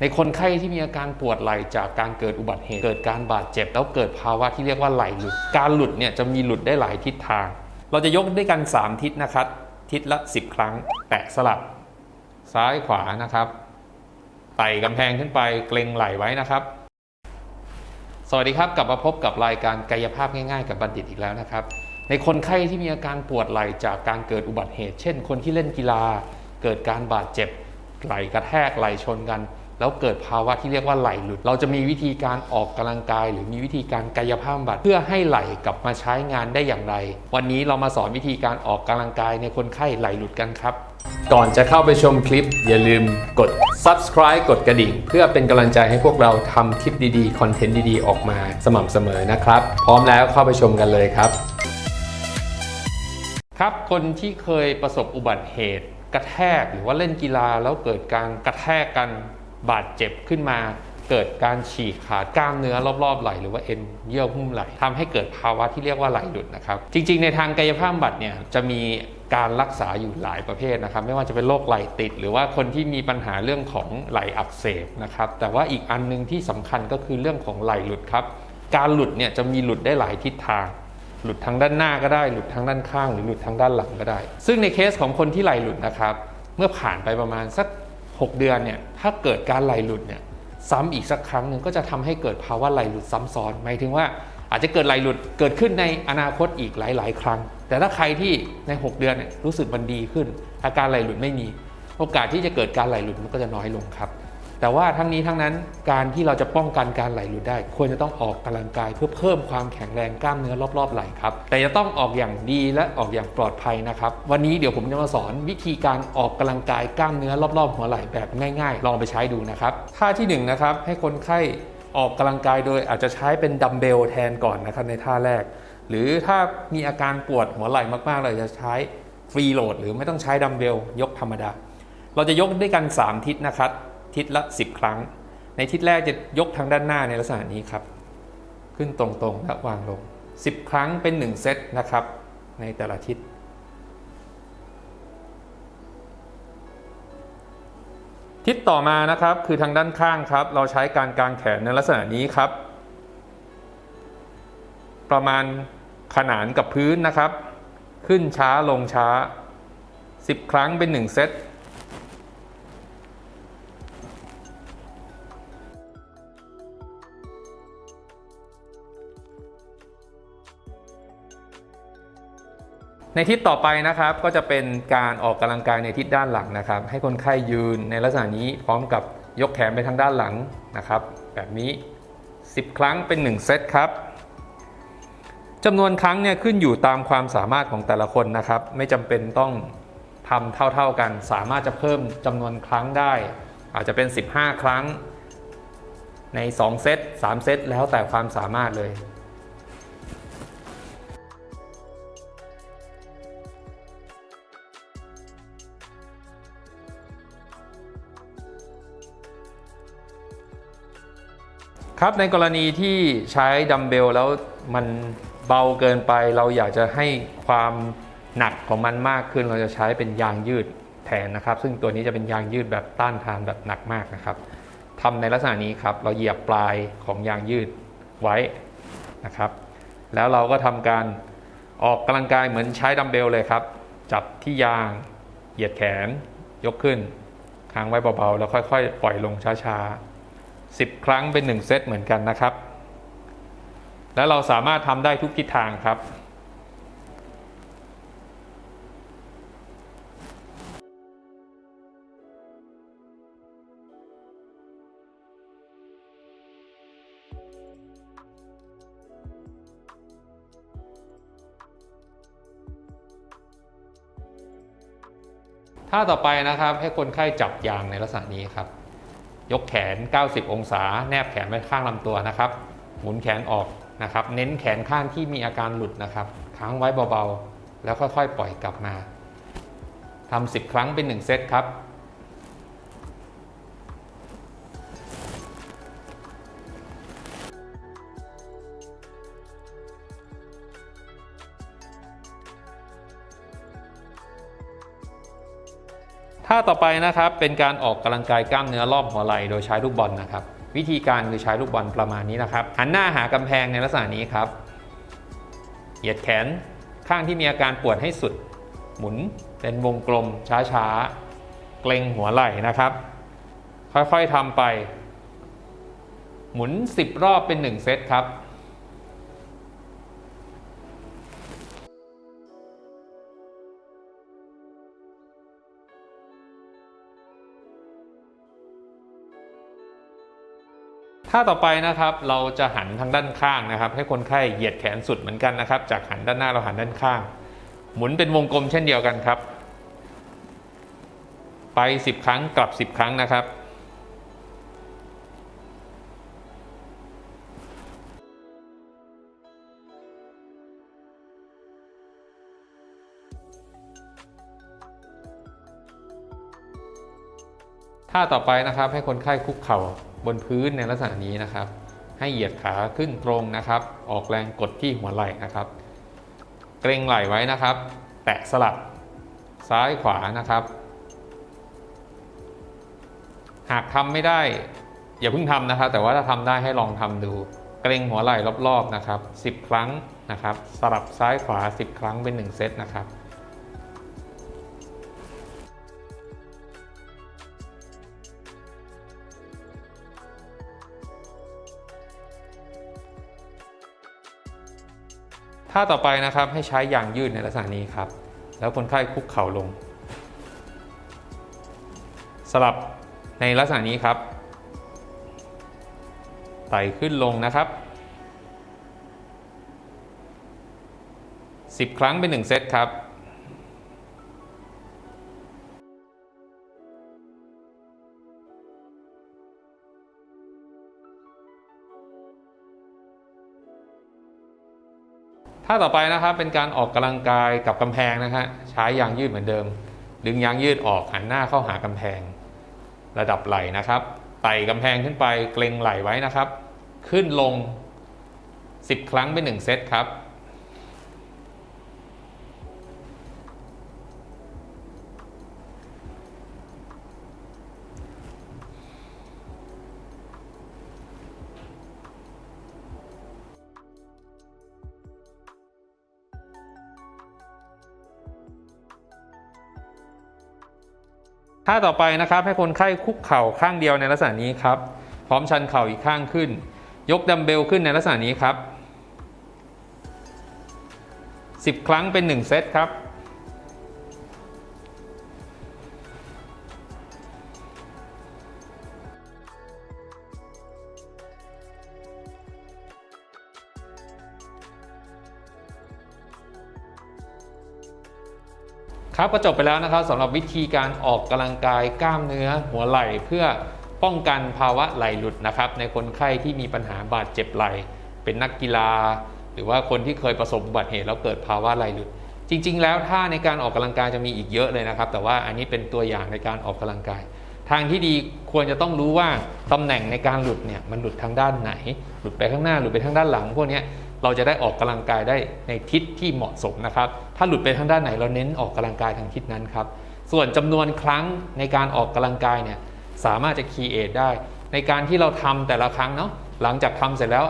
ในคนไข้ที่มีอาการปวดไหล่จากการเกิดอุบัติเหตุเกิดการบาดเจ็บ แล้วเกิดภาวะที่เรียกว่าไหล่หลุด การหลุดเนี่ยจะมีหลุดได้หลายทิศทาง เราจะยกด้วยกัน 3 ทิศนะครับ ทิศละ 10 ครั้ง แตะสลับ ซ้ายขวานะครับไต่กำแพงขึ้นไปเกรงไหล่ไว้นะครับ สวัสดีครับกลับมาพบกับรายการกายภาพง่ายๆ กับบัณฑิตอีกแล้วนะครับ ในคนไข้ที่มีอาการปวดไหล่จากการเกิดอุบัติเหตุ เช่น คนที่เล่นกีฬา เกิดการบาดเจ็บไหล่กระแทกไหล่ชนกัน แล้วเกิดภาวะที่เรียกว่าไหลหลุด เราจะมีวิธีการออกกำลังกาย หรือมีวิธีการกายภาพบำบัดเพื่อให้ไหลกลับมาใช้งานได้อย่างไร วันนี้เรามาสอนวิธีการออกกำลังกายในคนไข้ไหลหลุดกันครับ ก่อนจะเข้าไปชมคลิป อย่าลืมกด subscribe กดกระดิ่ง เพื่อเป็นกำลังใจให้พวกเราทำคลิปดีๆคอนเทนต์ดีๆ ออกมาสม่ำเสมอนะครับ พร้อมแล้วเข้าไปชมกันเลยครับ ครับคนที่เคยประสบอุบัติเหตุ กระแทกหรือว่าเล่นกีฬาแล้วเกิดการกระแทกกัน บาดเจ็บขึ้นมา เกิดการฉีกขาดกล้ามเนื้อรอบๆไหลหรือว่าเอ็นเยื่อหุ้มไหล่ทำให้เกิดภาวะที่เรียกว่าไหลหลุดนะครับจริง ๆ ในทางกายภาพบำบัดเนี่ยจะมีการรักษาอยู่หลายประเภทนะครับ ไม่ว่าจะเป็นโรคไหลติด หรือว่าคนที่มีปัญหาเรื่องของไหลอักเสบนะครับแต่ว่าอีกอันหนึงที่สำคัญก็คือเรื่องของไหลหลุดครับการหลุดเนี่ยจะมีหลุดได้หลายทิศทาง หลุดทางด้านหน้าก็ได้ หลุดทางด้านข้าง หรือหลุดทางด้านหลังก็ได้ ซึ่งในเคสของคนที่ไหลหลุดนะครับ เมื่อผ่านไปประมาณสัก 6 เดือนเนี่ยถ้าเกิดการไหลหลุดเนี่ยซ้ำอีกสักครั้งหนึ่งก็จะทำให้เกิดภาวะไหลหลุดซ้ำซ้อนหมายถึงว่าอาจจะเกิดไหลหลุดเกิดขึ้นในอนาคตอีกหลาย ๆ ครั้ง แต่ถ้าใครที่ใน 6 เดือนเนี่ยรู้สึกมันดีขึ้น อาการไหลหลุดไม่มี โอกาสที่จะเกิดการไหลหลุดมันก็จะน้อยลงครับ แต่ว่าทั้งนี้ทั้งนั้นการที่เราจะป้องกันการไหลหลุดได้ ควรจะต้องออกกำลังกาย เพื่อเพิ่มความแข็งแรงกล้ามเนื้อรอบๆไหล่ครับ แต่จะต้องออกอย่างดีและออกอย่างปลอดภัยนะครับ วันนี้เดี๋ยวผมจะมาสอนวิธีการออกกำลังกายกล้ามเนื้อรอบๆหัวไหล่แบบง่าย ๆ ลองไปใช้ดูนะครับท่าที่หนึ่งนะครับให้คนไข้ออกกำลังกายโดยอาจจะใช้เป็นดัมเบลแทนก่อนนะครับในท่าแรก หรือถ้ามีอาการปวดหัวไหล่มากๆเลยจะใช้ฟรีโหลด หรือไม่ต้องใช้ดัมเบลยกธรรมดา เราจะยกด้วยกัน 3 ทิศนะครับ ทิศละ 10 ครั้ง ในทิศแรกจะยกทางด้านหน้าในลักษณะนี้ครับ ขึ้นตรงๆและวางลง 10 ครั้งเป็น 1 เซตนะครับ ในแต่ละทิศทิศต่อมานะครับคือทางด้านข้างครับ เราใช้การกางแขนในลักษณะนี้ครับ ประมาณขนานกับพื้นนะครับ ขึ้นช้าลงช้า 10 ครั้งเป็น 1 เซต ในทิศต่อไปนะครับก็จะเป็นการออกกำลังกายในทิศด้านหลังนะครับ ให้คนไข้ยืนในลักษณะนี้พร้อมกับยกแขนไปทางด้านหลังนะครับ แบบนี้ 10 ครั้งเป็น 1 เซตครับจำนวนครั้งเนี่ยขึ้นอยู่ตามความสามารถของแต่ละคนนะครับ ไม่จำเป็นต้องทำเท่าๆกัน สามารถจะเพิ่มจำนวนครั้งได้ อาจจะเป็น 15 ครั้งใน 2 เซต3 เซตแล้วแต่ความสามารถเลย ครับในกรณีที่ใช้ดัมเบลแล้วมันเบาเกินไป เราอยากจะให้ความหนักของมันมากขึ้น เราจะใช้เป็นยางยืดแทนนะครับ ซึ่งตัวนี้จะเป็นยางยืดแบบต้านทานแบบหนักมากนะครับทำในลักษณะนี้ครับ เราเหยียบปลายของยางยืดไว้นะครับ แล้วเราก็ทำการออกกำลังกายเหมือนใช้ดัมเบลเลยครับ จับที่ยางเหยียดแขนยกขึ้นค้างไว้เบาๆ แล้วค่อย ๆ ปล่อยลงช้าๆ 10 ครั้งเป็น 1 เซตเหมือนกันนะครับ แล้วเราสามารถทำได้ทุกทิศทางครับท่าต่อไปนะครับให้คนไข้จับยางในลักษณะนี้ครับ ยกแขน 90 องศา แนบแขนไว้ข้างลำตัวนะครับ หมุนแขนออกนะครับ เน้นแขนข้างที่มีอาการหลุดนะครับค้างไว้เบาๆ แล้วค่อยๆ ปล่อยกลับมาทำ10 ครั้งเป็น 1 เซตครับ ท่าต่อไปนะครับเป็นการออกกำลังกายกล้ามเนื้อรอบหัวไหล่โดยใช้ลูกบอลนะครับ วิธีการคือใช้ลูกบอลประมาณนี้นะครับหันหน้าหากำแพงในลักษณะนี้ครับ เหยียดแขนข้างที่มีอาการปวดให้สุด หมุนเป็นวงกลมช้าๆ เกรงหัวไหล่นะครับ ค่อยๆทำไป หมุน 10 รอบเป็น 1 เซตครับ ท่าต่อไปนะครับเราจะหันทางด้านข้างนะครับ ให้คนไข้เหยียดแขนสุดเหมือนกันนะครับ จากหันด้านหน้าเราหันด้านข้าง หมุนเป็นวงกลมเช่นเดียวกันครับ ไป 10 ครั้งกลับ 10 ครั้งนะครับท่าต่อไปนะครับให้คนไข้คุกเข่า บนพื้นในลักษณะนี้นะครับ ให้เหยียดขาขึ้นตรงนะครับ ออกแรงกดที่หัวไหล่นะครับ เกรงไหล่ไว้นะครับ แตะสลับซ้ายขวานะครับ หากทำไม่ได้ อย่าเพิ่งทำนะครับ แต่ว่าถ้าทำได้ให้ลองทำดู เกรงหัวไหล่รอบๆนะครับ 10 ครั้งนะครับ สลับซ้ายขวา 10 ครั้งเป็น 1 เซตนะครับ ท่าต่อไปนะครับให้ใช้ยางยืดในลักษณะนี้ครับ แล้วคนไข้คุกเข่าลง สลับในลักษณะนี้ครับ ไต่ขึ้นลงนะครับ 10 ครั้งเป็น 1 เซตครับ ท่าต่อไปนะครับเป็นการออกกำลังกายกับกำแพงนะฮะใช้ยางยืดเหมือนเดิม ดึงยางยืดออกหันหน้าเข้าหากำแพง ระดับไหล่นะครับไต่กำแพงขึ้นไปเกรงไหล่ไว้นะครับ ขึ้นลง 10 ครั้งเป็น1เซตครับ ท่าต่อไปนะครับให้คนไข้คุกเข่าข้างเดียวในลักษณะนี้ครับ พร้อมชันเข่าอีกข้างขึ้น ยกดัมเบลขึ้นในลักษณะนี้ครับ 10 ครั้งเป็น 1 เซตครับ ครับก็จบไปแล้วนะครับสำหรับวิธีการออกกำลังกายกล้ามเนื้อหัวไหล่เพื่อป้องกันภาวะไหล่หลุดนะครับ ในคนไข้ที่มีปัญหาบาดเจ็บไหล่เป็นนักกีฬา หรือว่าคนที่เคยประสบอุบัติเหตุแล้วเกิดภาวะไหล่หลุด จริง ๆ แล้วท่าในการออกกำลังกายจะมีอีกเยอะเลยนะครับ แต่ว่าอันนี้เป็นตัวอย่างในการออกกำลังกาย ทางที่ดีควรจะต้องรู้ว่าตำแหน่งในการหลุดเนี่ยมันหลุดทางด้านไหน หลุดไปข้างหน้าหลุดไปทางด้านหลัง พวกนี้ เราจะได้ออกกำลังกายได้ในทิศที่เหมาะสมนะครับ ถ้าหลุดไปทางด้านไหนเราเน้นออกกำลังกายทางทิศนั้นครับ ส่วนจำนวนครั้งในการออกกำลังกายเนี่ยสามารถจะคีเอทได้ ในการที่เราทำแต่ละครั้งเนาะหลังจากทำเสร็จแล้ว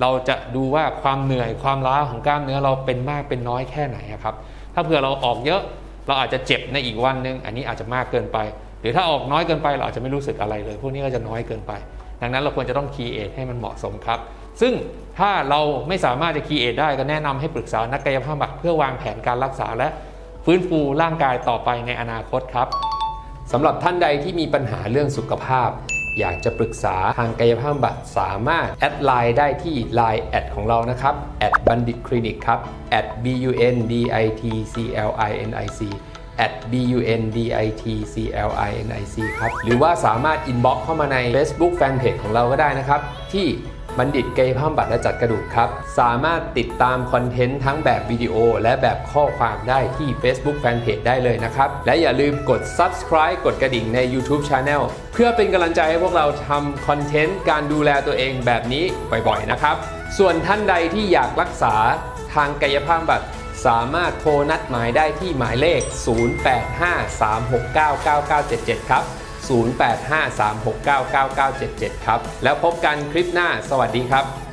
เราจะดูว่าความเหนื่อยความล้าของกล้ามเนื้อเราเป็นมากเป็นน้อยแค่ไหนครับ ถ้าเผื่อเราออกเยอะเราอาจจะเจ็บในอีกวันนึง อันนี้อาจจะมากเกินไป หรือถ้าออกน้อยเกินไปเราอาจจะไม่รู้สึกอะไรเลย พวกนี้ก็จะน้อยเกินไป ดังนั้นเราควรจะต้องคีเอทให้มันเหมาะสมครับ ซึ่งถ้าเราไม่สามารถจะคีเอทได้ก็แนะนำให้ปรึกษานักกายภาพบำบัดเพื่อวางแผนการรักษาและฟื้นฟูร่างกายต่อไปในอนาคตครับสำหรับท่านใดที่มีปัญหาเรื่องสุขภาพ อยากจะปรึกษาทางกายภาพบำบัดสามารถแอดไลน์ได้ที่ Line แอดของเรานะครับแอดบัณฑิตคลินิกครับ at b u n d i t c l i n i c at b u n d i t c l i n i c ครับ หรือว่าสามารถ inbox เข้ามาใน Facebook Fanpage ของเราก็ได้นะครับ ที่ บัณฑิตกายภาพบำบัดและจัดกระดูกครับ สามารถติดตามคอนเทนต์ทั้งแบบวิดีโอ และแบบข้อความได้ที่ Facebook Fanpage ได้เลยนะครับ และอย่าลืมกด subscribe กดกระดิ่งใน YouTube Channel เพื่อเป็นกำลังใจให้พวกเราทำคอนเทนต์การดูแลตัวเองแบบนี้บ่อยๆนะครับ ส่วนท่านใดที่อยากรักษาทางกายภาพบำบัดสามารถโทรนัดหมายได้ที่หมายเลข 0853699977 ครับ 0853699977 ครับ แล้วพบกันคลิปหน้าสวัสดีครับ